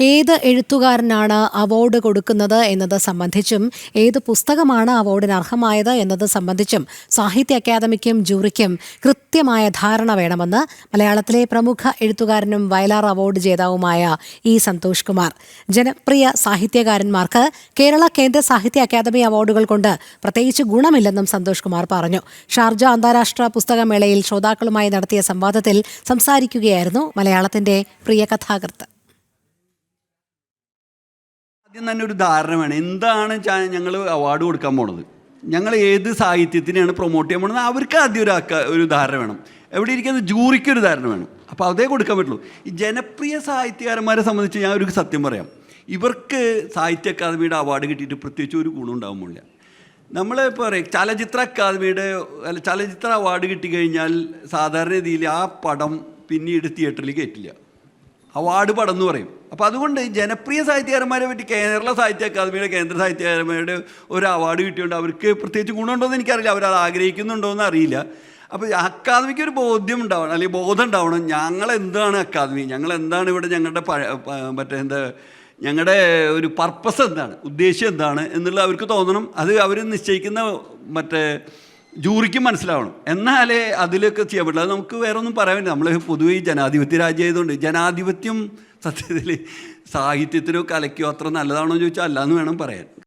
ഏത് എഴുത്തുകാരനാണ് അവാർഡ് കൊടുക്കുന്നത് എന്നത് സംബന്ധിച്ചും ഏത് പുസ്തകമാണ് അവാർഡിന് അർഹമായത് എന്നത് സംബന്ധിച്ചും സാഹിത്യ അക്കാദമിക്കും ജൂറിക്കും കൃത്യമായ ധാരണ വേണമെന്ന് മലയാളത്തിലെ പ്രമുഖ എഴുത്തുകാരനും വയലാർ അവാർഡ് ജേതാവുമായ ഇ സന്തോഷ് കുമാർ. ജനപ്രിയ സാഹിത്യകാരന്മാർക്ക് കേരള കേന്ദ്ര സാഹിത്യ അക്കാദമി അവാർഡുകൾ കൊണ്ട് പ്രത്യേകിച്ച് ഗുണമില്ലെന്നും സന്തോഷ് കുമാർ പറഞ്ഞു. ഷാർജ അന്താരാഷ്ട്ര പുസ്തകമേളയിൽ ശ്രോതാക്കളുമായി നടത്തിയ സംവാദത്തിൽ സംസാരിക്കുകയായിരുന്നു മലയാളത്തിന്റെ പ്രിയ കഥാകൃത്ത്. ആദ്യം തന്നെ ഒരു ധാരണ വേണം. എന്താണ് ഞങ്ങൾ അവാർഡ് കൊടുക്കാൻ പോണത്? ഞങ്ങൾ ഏത് സാഹിത്യത്തിനെയാണ് പ്രൊമോട്ട് ചെയ്യാൻ പോണത്? അവർക്ക് ആദ്യം ഒരു ഒരു ധാരണ വേണം. എവിടെ ഇരിക്കുന്ന ജൂറിക്ക് ഒരു ധാരണ വേണം. അപ്പോൾ അതേ കൊടുക്കാൻ പറ്റുള്ളൂ. ഈ ജനപ്രിയ സാഹിത്യകാരന്മാരെ സംബന്ധിച്ച് ഞാൻ ഒരു സത്യം പറയാം. ഇവർക്ക് സാഹിത്യ അക്കാദമിയുടെ അവാർഡ് കിട്ടിയിട്ട് പ്രത്യേകിച്ച് ഒരു ഗുണം ഉണ്ടാകുമ്പോഴില്ല നമ്മൾ ഇപ്പോൾ പറയും ചലച്ചിത്ര അക്കാദമിയുടെ അല്ല ചലച്ചിത്ര അവാർഡ് കിട്ടിക്കഴിഞ്ഞാൽ സാധാരണ രീതിയിൽ ആ പടം പിന്നീട് തിയേറ്ററിൽ കയറ്റില്ല അവാർഡ് പടം എന്ന് പറയും. അപ്പോൾ അതുകൊണ്ട് ജനപ്രിയ സാഹിത്യകാരന്മാരെ പറ്റി കേരള സാഹിത്യ അക്കാദമിയുടെ കേന്ദ്ര സാഹിത്യകാരന്മാരുടെ ഒരു അവാർഡ് കിട്ടിയുണ്ട് അവർക്ക് പ്രത്യേകിച്ച് ഗുണമുണ്ടോ എന്ന് എനിക്കറിയില്ല. അവരത് ആഗ്രഹിക്കുന്നുണ്ടോ എന്ന് അറിയില്ല അപ്പോൾ അക്കാദമിക്ക് ഒരു ബോധ്യം ഉണ്ടാവണം അല്ലെങ്കിൽ ബോധം ഉണ്ടാവണം. ഞങ്ങൾ എന്താണ് അക്കാദമി? ഞങ്ങൾ എന്താണ് ഇവിടെ ഞങ്ങളുടെ മറ്റേ എന്താ ഞങ്ങളുടെ ഒരു പർപ്പസ് എന്താണ്? ഉദ്ദേശ്യം എന്താണ്? എന്നുള്ളത് അവർക്ക് തോന്നണം. അത് അവർ നിശ്ചയിക്കുന്ന മറ്റേ ജൂറിക്ക് മനസ്സിലാവണം. എന്നാലേ അതിലൊക്കെ ചെയ്യാൻ പറ്റില്ല അത് നമുക്ക് വേറെ ഒന്നും പറയാൻ പറ്റില്ല നമ്മൾ പൊതുവേ ജനാധിപത്യ രാജ്യമായതുകൊണ്ട് ജനാധിപത്യം സത്യത്തിൽ സാഹിത്യത്തിനോ കലയ്ക്കോ അത്ര നല്ലതാണോ എന്ന് ചോദിച്ചാൽ അല്ല എന്ന് വേണം പറയാൻ.